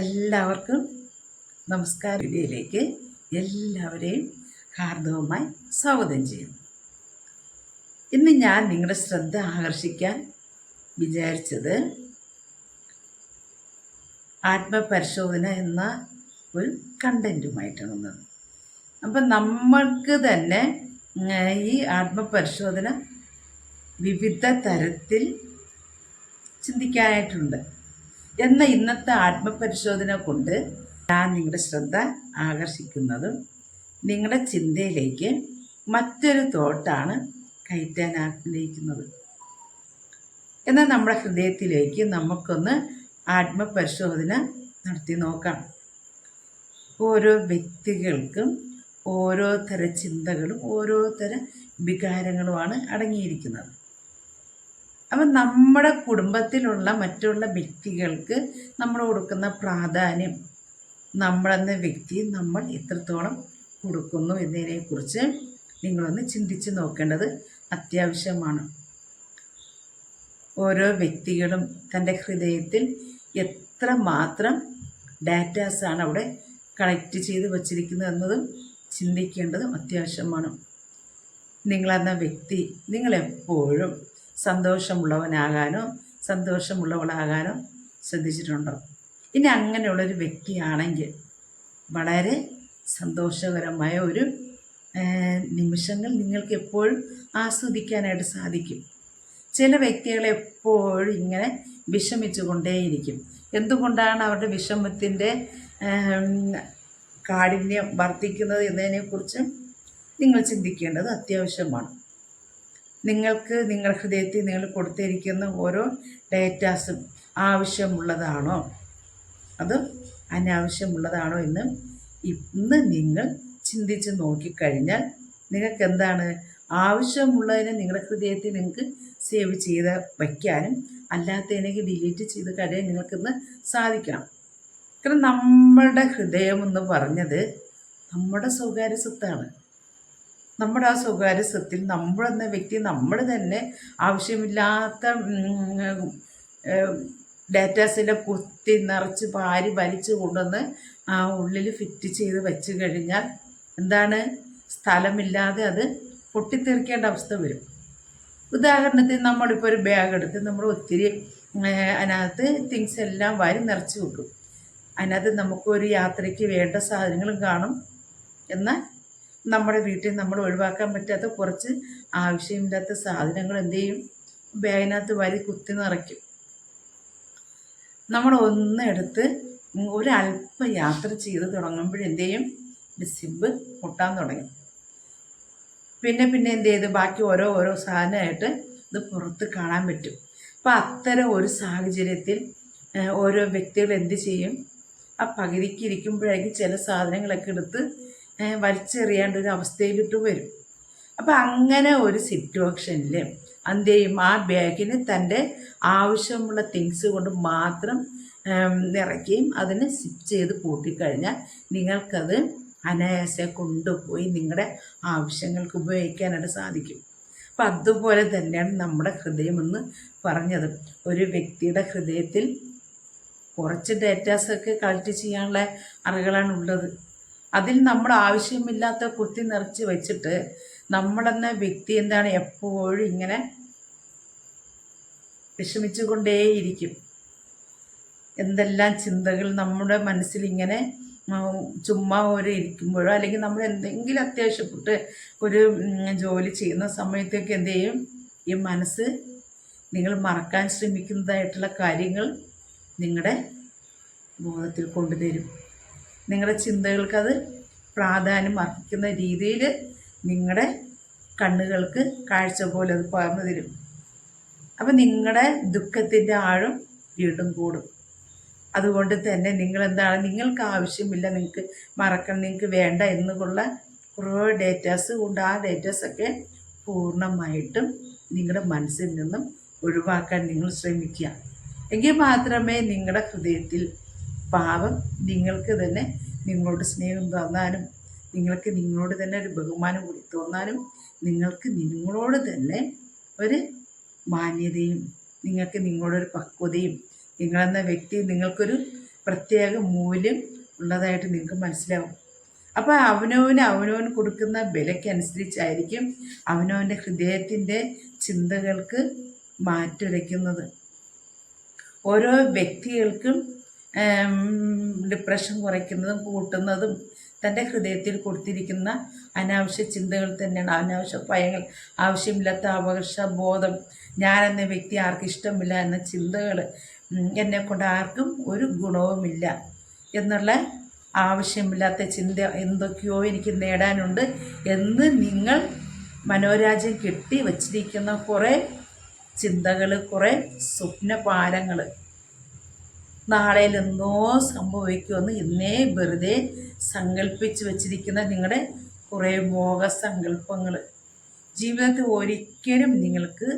എല്ലാവർക്കും നമസ്കാര. വീഡിയോയിലേക്ക് എല്ലാവരെയും ഹാർദവമായി സ്വാഗതം ചെയ്യുന്നു. ഇന്ന് ഞാൻ നിങ്ങളുടെ ശ്രദ്ധ ആകർഷിക്കാൻ വിചാരിച്ചത് ആത്മപരിശോധന എന്ന ഒരു കണ്ടന്റുമായിട്ടാണ് വന്നത് അപ്പം നമ്മൾക്ക് തന്നെ ഈ ആത്മപരിശോധന വിവിധ തരത്തിൽ ചിന്തിക്കാനായിട്ടുണ്ട്. എന്ന ഇന്നത്തെ ആത്മപരിശോധന കൊണ്ട് ഞാൻ നിങ്ങളുടെ ശ്രദ്ധ ആകർഷിക്കുന്നതും നിങ്ങളുടെ ചിന്തയിലേക്ക് മറ്റൊരു തോട്ടാണ് കയറ്റാൻ ആഗ്രഹിക്കുന്നത്. എന്നാൽ നമ്മുടെ ഹൃദയത്തിലേക്ക് നമുക്കൊന്ന് ആത്മപരിശോധന നടത്തി നോക്കാം. ഓരോ വ്യക്തികൾക്കും ഓരോ തര ചിന്തകളും ഓരോ തര വികാരങ്ങളുമാണ് അടങ്ങിയിരിക്കുന്നത്. അപ്പം നമ്മുടെ കുടുംബത്തിലുള്ള മറ്റുള്ള വ്യക്തികൾക്ക് നമ്മൾ കൊടുക്കുന്ന പ്രാധാന്യം നമ്മളെന്ന വ്യക്തി നമ്മൾ എത്രത്തോളം കൊടുക്കുന്നു എന്നതിനെക്കുറിച്ച് നിങ്ങളൊന്ന് ചിന്തിച്ച് നോക്കേണ്ടത് അത്യാവശ്യമാണ്. ഓരോ വ്യക്തികളും തന്റെ ഹൃദയത്തിൽ എത്ര മാത്രം ഡാറ്റാസാണ് അവിടെ കളക്ട് ചെയ്ത് വച്ചിരിക്കുന്നത് എന്നതും ചിന്തിക്കേണ്ടതും അത്യാവശ്യമാണ്. നിങ്ങളെന്ന വ്യക്തി നിങ്ങളെപ്പോഴും സന്തോഷമുള്ളവനാകാനോ സന്തോഷമുള്ളവളാകാനോ ശ്രദ്ധിച്ചിട്ടുണ്ടോ? ഇനി അങ്ങനെയുള്ളൊരു വ്യക്തിയാണെങ്കിൽ വളരെ സന്തോഷകരമായ ഒരു നിമിഷങ്ങൾ നിങ്ങൾക്ക് എപ്പോഴും ആസ്വദിക്കാനായിട്ട് സാധിക്കും. ചില വ്യക്തികൾ എപ്പോഴും ഇങ്ങനെ വിഷമിച്ചു കൊണ്ടേയിരിക്കും എന്തുകൊണ്ടാണ് അവരുടെ വിഷമത്തിന്റെ കാഠിന്യം വർദ്ധിക്കുന്നത് എന്നതിനെക്കുറിച്ച് നിങ്ങൾ ചിന്തിക്കേണ്ടത് അത്യാവശ്യമാണ്. നിങ്ങൾക്ക് നിങ്ങളുടെ ഹൃദയത്തിൽ നിങ്ങൾ കൊടുത്തിരിക്കുന്ന ഓരോ ഡേറ്റാസും ആവശ്യമുള്ളതാണോ? അത് അനാവശ്യമുള്ളതാണോ എന്ന് ഇന്ന് നിങ്ങൾ ചിന്തിച്ച് നോക്കിക്കഴിഞ്ഞാൽ നിങ്ങൾക്ക് എന്താണ്? ആവശ്യമുള്ളതിനെ നിങ്ങളുടെ ഹൃദയത്തിൽ നിങ്ങൾക്ക് സേവ് ചെയ്ത് വയ്ക്കാനും അല്ലാത്തതിനേക്ക് ഡിലീറ്റ് ചെയ്ത് കഴിയാൻ നിങ്ങൾക്കിന്ന് സാധിക്കണം. കാരണം നമ്മളുടെ ഹൃദയം എന്ന് പറഞ്ഞത് നമ്മുടെ സ്വകാര്യ സ്വത്താണ്. നമ്മുടെ ആ സ്വകാര്യ സ്വത്തിൽ നമ്മളെന്ന വ്യക്തി നമ്മൾ തന്നെ ആവശ്യമില്ലാത്ത ഡാറ്റാസിനെ കുത്തി നിറച്ച് പാരി വലിച്ചു കൊണ്ടുവന്ന് ആ ഉള്ളിൽ ഫിറ്റ് ചെയ്ത് വെച്ച് കഴിഞ്ഞാൽ എന്താണ്? സ്ഥലമില്ലാതെ അത് പൊട്ടിത്തെറിക്കേണ്ട അവസ്ഥ വരും. ഉദാഹരണത്തിന് നമ്മളിപ്പോൾ ഒരു ബാഗ് എടുത്ത് നമ്മൾ ഒത്തിരി അതിനകത്ത് തിങ്സ് എല്ലാം വാരി നിറച്ച് വെക്കും അതിനകത്ത് നമുക്കൊരു യാത്രയ്ക്ക് വേണ്ട സാധനങ്ങളും കാണും. എന്നാൽ നമ്മുടെ വീട്ടിൽ നമ്മൾ ഒഴിവാക്കാൻ പറ്റാത്ത കുറച്ച് ആവശ്യമില്ലാത്ത സാധനങ്ങൾ എന്ത് ചെയ്യും? ബാഗിനകത്ത് വരി കുത്തി നിറയ്ക്കും. നമ്മൾ ഒന്നെടുത്ത് ഒരല്പം യാത്ര ചെയ്ത് തുടങ്ങുമ്പോഴെന്ത് ചെയ്യും? സിബ് പൊട്ടാൻ തുടങ്ങും. പിന്നെ പിന്നെ എന്ത് ചെയ്ത്? ബാക്കി ഓരോ ഓരോ സാധനമായിട്ട് ഇത് പുറത്ത് കാണാൻ പറ്റും. അപ്പം അത്തരം ഒരു സാഹചര്യത്തിൽ ഓരോ വ്യക്തികൾ എന്ത് ചെയ്യും? ആ പകുതിക്ക് ഇരിക്കുമ്പോഴേക്കും ചില സാധനങ്ങളൊക്കെ എടുത്ത് വലിച്ചെറിയാണ്ട് ഒരു അവസ്ഥയിലിട്ട് വരും. അപ്പം അങ്ങനെ ഒരു സിറ്റുവേഷനിൽ എന്ത് ചെയ്യും ആ ബാഗിന് തന്റെ ആവശ്യമുള്ള തിങ്സ് കൊണ്ട് മാത്രം നിറയ്ക്കുകയും അതിന് സിപ്പ് ചെയ്ത് പൂട്ടിക്കഴിഞ്ഞാൽ നിങ്ങൾക്കത് അനായാസെ കൊണ്ടുപോയി നിങ്ങളുടെ ആവശ്യങ്ങൾക്ക് ഉപയോഗിക്കാനായിട്ട് സാധിക്കും. അപ്പം അതുപോലെ തന്നെയാണ് നമ്മുടെ ഹൃദയമെന്ന് പറഞ്ഞത്. ഒരു വ്യക്തിയുടെ ഹൃദയത്തിൽ കുറച്ച് ഡേറ്റാസൊക്കെ കളക്ട് ചെയ്യാനുള്ള അറകളാണ് ഉള്ളത്. അതിൽ നമ്മൾ ആവശ്യമില്ലാത്ത കുത്തി നിറച്ച് വെച്ചിട്ട് നമ്മളെന്ന വ്യക്തി എന്താണ് എപ്പോഴും ഇങ്ങനെ വിഷമിച്ചുകൊണ്ടേയിരിക്കും. എന്തെല്ലാം ചിന്തകൾ നമ്മുടെ മനസ്സിൽ ഇങ്ങനെ ചുമ്മാ ഒരു ഇരിക്കുമ്പോഴോ അല്ലെങ്കിൽ നമ്മൾ എന്തെങ്കിലും അത്യാവശ്യപ്പെട്ട് ഒരു ജോലി ചെയ്യുന്ന സമയത്തൊക്കെ എന്ത് ചെയ്യും? ഈ മനസ്സ് നിങ്ങൾ മറക്കാൻ ശ്രമിക്കുന്നതായിട്ടുള്ള കാര്യങ്ങൾ നിങ്ങളുടെ ബോധത്തിൽ കൊണ്ടുതരും. നിങ്ങളുടെ ചിന്തകൾക്ക് അത് പ്രാധാന്യം അർഹിക്കുന്ന രീതിയിൽ നിങ്ങളുടെ കണ്ണുകൾക്ക് കാഴ്ച പോലെ അത് പകർന്നു തരും. അപ്പം നിങ്ങളുടെ ദുഃഖത്തിന്റെ ആഴം വീണ്ടും കൂടും. അതുകൊണ്ട് തന്നെ നിങ്ങൾ എന്താണ് നിങ്ങൾക്ക് ആവശ്യമില്ല നിങ്ങൾക്ക് മറക്കണം നിങ്ങൾക്ക് വേണ്ട എന്നുള്ള കുറേ ഡേറ്റാസ് കൊണ്ട് ആ ഡേറ്റാസൊക്കെ പൂർണമായിട്ടും നിങ്ങളുടെ മനസ്സിൽ നിന്നും ഒഴിവാക്കാൻ നിങ്ങൾ ശ്രമിക്കുക. എങ്കിൽ മാത്രമേ നിങ്ങളുടെ ഹൃദയത്തിൽ പാവം നിങ്ങൾക്ക് തന്നെ നിങ്ങളോട് സ്നേഹം തോന്നാനും നിങ്ങൾക്ക് നിങ്ങളോട് തന്നെ ഒരു ബഹുമാനം കൂടി തോന്നാനും നിങ്ങൾക്ക് നിങ്ങളോട് തന്നെ ഒരു മാന്യതയും നിങ്ങൾക്ക് നിങ്ങളോടൊരു പക്വതയും നിങ്ങളെന്ന വ്യക്തി നിങ്ങൾക്കൊരു പ്രത്യേക മൂല്യം ഉള്ളതായിട്ട് നിങ്ങൾക്ക് മനസ്സിലാവും. അപ്പോൾ അവനവന് അവനവൻ കൊടുക്കുന്ന വിലയ്ക്കനുസരിച്ചായിരിക്കും അവനവന്റെ ഹൃദയത്തിന്റെ ചിന്തകൾക്ക് മാറ്റുരയ്ക്കുന്നത് ഓരോ വ്യക്തികൾക്കും ഡിപ്രഷൻ കുറയ്ക്കുന്നതും കൂട്ടുന്നതും തന്റെ ഹൃദയത്തിൽ കൊടുത്തിരിക്കുന്ന അനാവശ്യ ചിന്തകൾ തന്നെയാണ്. അനാവശ്യ ഭയങ്ങൾ ആവശ്യമില്ലാത്ത അപകർഷ ബോധം ഞാനെന്ന വ്യക്തി ആർക്കും ഇഷ്ടമില്ല എന്ന ചിന്തകൾ എന്നെ കൊണ്ട് ആർക്കും ഒരു ഗുണവുമില്ല എന്നുള്ള ആവശ്യമില്ലാത്ത ചിന്ത എന്തൊക്കെയോ എനിക്ക് നേടാനുണ്ട് എന്ന് നിങ്ങൾ മനോരാജ്യം കെട്ടി വച്ചിരിക്കുന്ന കുറേ ചിന്തകൾ കുറേ സ്വപ്നപാലങ്ങൾ നാളെയിൽ എന്തോ സംഭവിക്കുമെന്ന് ഇന്നേ വെറുതെ സങ്കല്പിച്ച് വച്ചിരിക്കുന്ന നിങ്ങളുടെ കുറേ മോഹസങ്കല്പങ്ങൾ ജീവിതത്തിൽ ഒരിക്കലും നിങ്ങൾക്ക്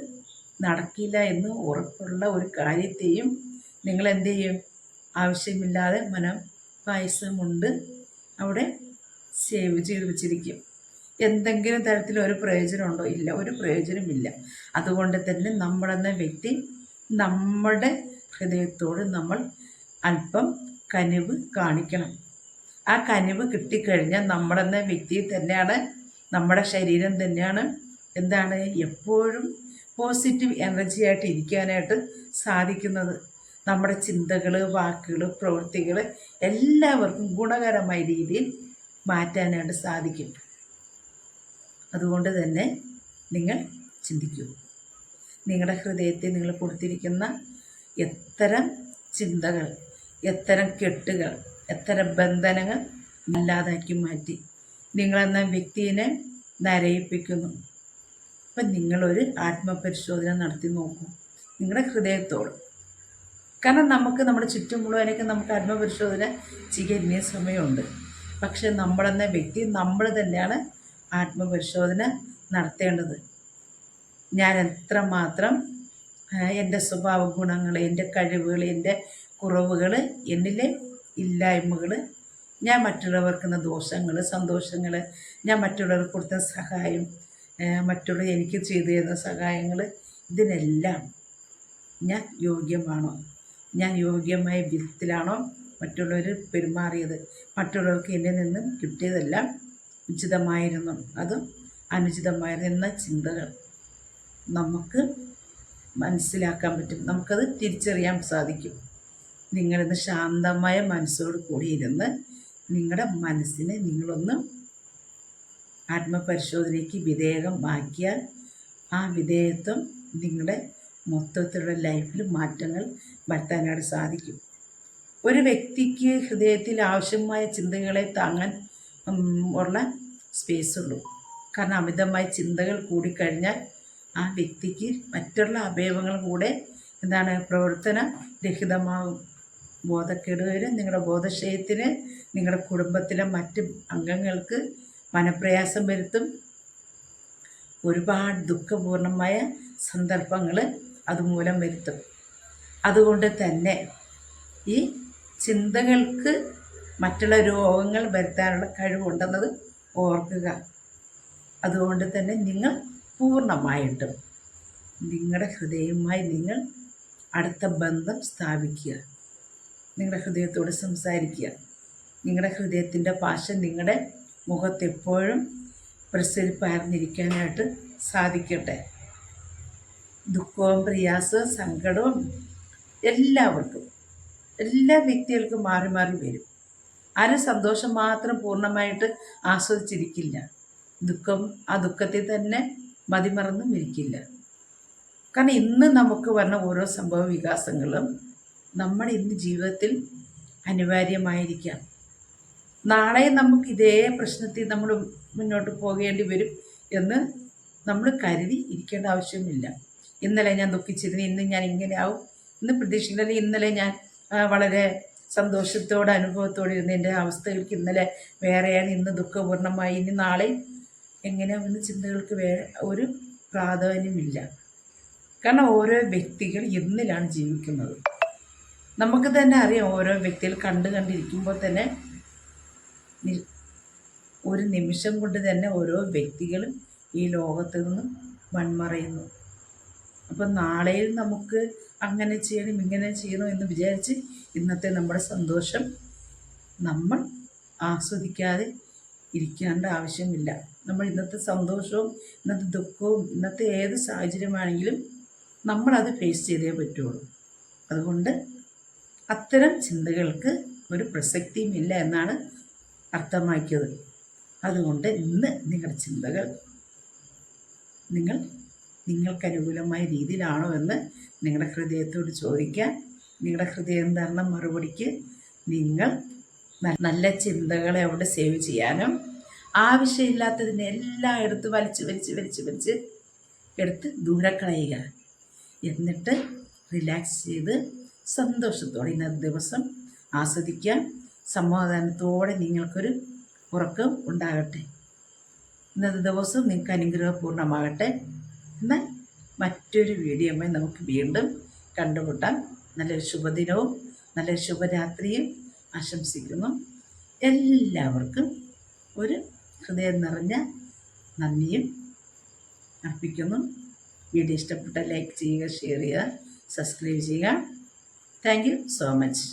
നടക്കില്ല എന്ന് ഉറപ്പുള്ള ഒരു കാര്യത്തെയും നിങ്ങൾ എന്ത് ചെയ്യും? ആവശ്യമില്ലാതെ മനം പായസമുണ്ട് അവിടെ സേവ് ചെയ്ത് വെച്ചിരിക്കും. എന്തെങ്കിലും തരത്തിൽ ഒരു പ്രയോജനമുണ്ടോ? ഇല്ല ഒരു പ്രയോജനമില്ല അതുകൊണ്ട് തന്നെ നമ്മളെന്ന വ്യക്തി നമ്മുടെ ഹൃദയത്തോട് നമ്മൾ അല്പം കനിവ് കാണിക്കണം. ആ കനിവ് കിട്ടിക്കഴിഞ്ഞാൽ നമ്മളെന്ന വ്യക്തി തന്നെയാണ് നമ്മുടെ ശരീരം തന്നെയാണ്. എന്താണ്? എപ്പോഴും പോസിറ്റീവ് എനർജി ആയിട്ട് ഇരിക്കാനായിട്ട് സാധിക്കുന്നത്. നമ്മുടെ ചിന്തകൾ വാക്കുകൾ പ്രവൃത്തികൾ എല്ലാവർക്കും ഗുണകരമായ രീതിയിൽ മാറ്റാനായിട്ട് സാധിക്കും. അതുകൊണ്ട് തന്നെ നിങ്ങൾ ചിന്തിക്കൂ. നിങ്ങളുടെ ഹൃദയത്തെ നിങ്ങൾ കൊടുത്തിരിക്കുന്ന എത്തരം ചിന്തകൾ എത്തരം കെട്ടുകൾ എത്തരം ബന്ധനങ്ങൾ ഇല്ലാതാക്കി മാറ്റി. നിങ്ങളെന്ന വ്യക്തിയെ നരയിപ്പിക്കുന്നു. അപ്പം നിങ്ങളൊരു ആത്മപരിശോധന നടത്തി നോക്കൂ. നിങ്ങളുടെ ഹൃദയത്തോട്. കാരണം നമുക്ക് നമ്മുടെ ചുറ്റുമുള്ളവരൊക്കെ നമുക്ക് ആത്മപരിശോധന ചെയ്യാൻ സമയമുണ്ട്. പക്ഷെ നമ്മളെന്ന വ്യക്തി നമ്മൾ തന്നെയാണ് ആത്മപരിശോധന നടത്തേണ്ടത്. ഞാൻ എത്രമാത്രം എന്റെ സ്വഭാവ ഗുണങ്ങൾ എന്റെ കഴിവുകൾ എന്റെ കുറവുകൾ എന്നിലെ ഇല്ലായ്മകൾ ഞാൻ മറ്റുള്ളവർക്കുന്ന ദോഷങ്ങൾ സന്തോഷങ്ങൾ ഞാൻ മറ്റുള്ളവർക്ക് കൊടുത്ത സഹായം മറ്റുള്ള എനിക്ക് ചെയ്തു തരുന്ന സഹായങ്ങൾ ഇതിനെല്ലാം ഞാൻ യോഗ്യമാണോ? ഞാൻ യോഗ്യമായ വിധത്തിലാണോ മറ്റുള്ളവർ പെരുമാറിയത്? മറ്റുള്ളവർക്ക് എന്നിൽ നിന്നും കിട്ടിയതെല്ലാം ഉചിതമായിരുന്നു. അതും അനുചിതമായിരുന്നു ചിന്തകൾ നമുക്ക് മനസ്സിലാക്കാൻ പറ്റും. നമുക്കത് തിരിച്ചറിയാൻ സാധിക്കും. നിങ്ങളിന്ന് ശാന്തമായ മനസ്സോട് കൂടി ഇരുന്ന് നിങ്ങളുടെ മനസ്സിനെ നിങ്ങളൊന്ന് ആത്മപരിശോധനയ്ക്ക് വിധേയമാക്കിയാൽ ആ വിധേയത്വം നിങ്ങളുടെ മൊത്തത്തിലുള്ള ലൈഫിൽ മാറ്റങ്ങൾ വരുത്താനായിട്ട് സാധിക്കും. ഒരു വ്യക്തിക്ക് ഹൃദയത്തിൽ ആവശ്യമായ ചിന്തകളെ താങ്ങാൻ ഉള്ള സ്പേസ് ഉള്ളൂ. കാരണം അമിതമായ ചിന്തകൾ കൂടിക്കഴിഞ്ഞാൽ ആ വ്യക്തിക്ക് മറ്റുള്ള അവയവങ്ങൾ കൂടെ എന്താണ് പ്രവർത്തന രഹിതമാകും. ബോധക്കേട് വരും നിങ്ങളുടെ ബോധക്ഷയത്തിന് നിങ്ങളുടെ കുടുംബത്തിലെ മറ്റ് അംഗങ്ങൾക്ക് മനപ്രയാസം വരുത്തും. ഒരുപാട് ദുഃഖപൂർണമായ സന്ദർഭങ്ങൾ അതുമൂലം വരുത്തും. അതുകൊണ്ട് തന്നെ ഈ ചിന്തകൾക്ക് മറ്റുള്ള രോഗങ്ങൾ വരുത്താനുള്ള കഴിവുണ്ടെന്നത് ഓർക്കുക. അതുകൊണ്ട് തന്നെ നിങ്ങൾ പൂർണമായിട്ടും നിങ്ങളുടെ ഹൃദയവുമായി നിങ്ങൾ അടുത്ത ബന്ധം സ്ഥാപിക്കുക. നിങ്ങളുടെ ഹൃദയത്തോട് സംസാരിക്കുക. നിങ്ങളുടെ ഹൃദയത്തിന്റെ ഭാഷ നിങ്ങളുടെ മുഖത്തെപ്പോഴും പ്രസരിപ്പാർന്നിരിക്കാനായിട്ട് സാധിക്കട്ടെ. ദുഃഖവും പ്രയാസവും സങ്കടവും എല്ലാവർക്കും എല്ലാ വ്യക്തികൾക്കും മാറി മാറി വരും. ആരും സന്തോഷം മാത്രം പൂർണമായിട്ട് ആസ്വദിച്ചിരിക്കില്ല. ദുഃഖം ആ ദുഃഖത്തിൽ തന്നെ മതിമറന്നും ഇരിക്കില്ല. കാരണം ഇന്ന് നമുക്ക് വരുന്ന ഓരോ സംഭവ വികാസങ്ങളും നമ്മുടെ ഇന്ന് ജീവിതത്തിൽ അനിവാര്യമായിരിക്കാം. നാളെ നമുക്ക് ഇതേ പ്രശ്നത്തിൽ നമ്മൾ മുന്നോട്ട് പോകേണ്ടി വരും എന്ന് നമ്മൾ കരുതി ഇരിക്കേണ്ട ആവശ്യമില്ല. ഇന്നലെ ഞാൻ ദുഃഖിച്ചിരുന്നു ഇന്ന് ഞാൻ ഇങ്ങനെ ആവും ഇന്ന് പ്രതീക്ഷിക്കുന്നത് ഇന്നലെ ഞാൻ വളരെ സന്തോഷത്തോടെ അനുഭവത്തോടെ ഇരുന്ന. എന്റെ അവസ്ഥകൾക്ക് ഇന്നലെ വേറെയാണ് ഇന്ന് ദുഃഖപൂർണമായി ഇനി നാളെ എങ്ങനെയാവുന്ന ചിന്തകൾക്ക് വേ ഒരു പ്രാധാന്യമില്ല. കാരണം ഓരോ വ്യക്തികൾ ഇന്നിലാണ് ജീവിക്കുന്നത്. നമുക്ക് തന്നെ അറിയാം ഓരോ വ്യക്തിയിൽ കണ്ടു കണ്ടിരിക്കുമ്പോൾ തന്നെ ഒരു നിമിഷം കൊണ്ട് തന്നെ ഓരോ വ്യക്തികളും ഈ ലോകത്ത് നിന്നും മൺമറയുന്നു. അപ്പം നാളെയും നമുക്ക് അങ്ങനെ ചെയ്യണം ഇങ്ങനെ ചെയ്യണം എന്ന് വിചാരിച്ച് ഇന്നത്തെ നമ്മുടെ സന്തോഷം നമ്മൾ ആസ്വദിക്കാതെ ഇരിക്കേണ്ട ആവശ്യമില്ല. നമ്മൾ ഇന്നത്തെ സന്തോഷവും ഇന്നത്തെ ദുഃഖവും ഇന്നത്തെ ഏത് സാഹചര്യമാണെങ്കിലും നമ്മളത് ഫേസ് ചെയ്തേ പറ്റുള്ളൂ. അതുകൊണ്ട് അത്തരം ചിന്തകൾക്ക് ഒരു പ്രസക്തിയുമില്ല എന്നാണ് അർത്ഥമാക്കിയത്. അതുകൊണ്ട് ഇന്ന് നിങ്ങളുടെ ചിന്തകൾ നിങ്ങൾ നിങ്ങൾക്ക് അനുകൂലമായ രീതിയിലാണോ എന്ന് നിങ്ങളുടെ ഹൃദയത്തോട് ചോദിക്കാൻ നിങ്ങളുടെ ഹൃദയം തരുന്ന മറുപടിക്ക് നിങ്ങൾ നല്ല ചിന്തകളെ അവിടെ സേവ് ചെയ്യാനും ആവശ്യമില്ലാത്തതിനെ എല്ലാം എടുത്ത് വലിച്ച് വലിച്ച് വലിച്ച് വലിച്ച് എടുത്ത് ദൂരക്കളയുക കളയുക. എന്നിട്ട് റിലാക്സ് ചെയ്ത് സന്തോഷത്തോടെ ഇന്നത്തെ ദിവസം ആസ്വദിക്കാൻ സമാധാനത്തോടെ നിങ്ങൾക്കൊരു ഉറക്കം ഉണ്ടാകട്ടെ. ഇന്നത്തെ ദിവസം നിങ്ങൾക്ക് അനുഗ്രഹപൂർണമാകട്ടെ എന്നാൽ മറ്റൊരു വീഡിയോമായി നമുക്ക് വീണ്ടും കണ്ടുമുട്ടാം. നല്ലൊരു ശുഭദിനവും നല്ലൊരു ശുഭരാത്രിയും ആശംസിക്കുന്നു. എല്ലാവർക്കും ഒരു ഹൃദയം നിറഞ്ഞ നന്ദിയും അർപ്പിക്കുന്നു. വീഡിയോ ഇഷ്ടപ്പെട്ട ലൈക്ക് ചെയ്യുക ഷെയർ ചെയ്യുക സബ്സ്ക്രൈബ് ചെയ്യുക. Thank you so much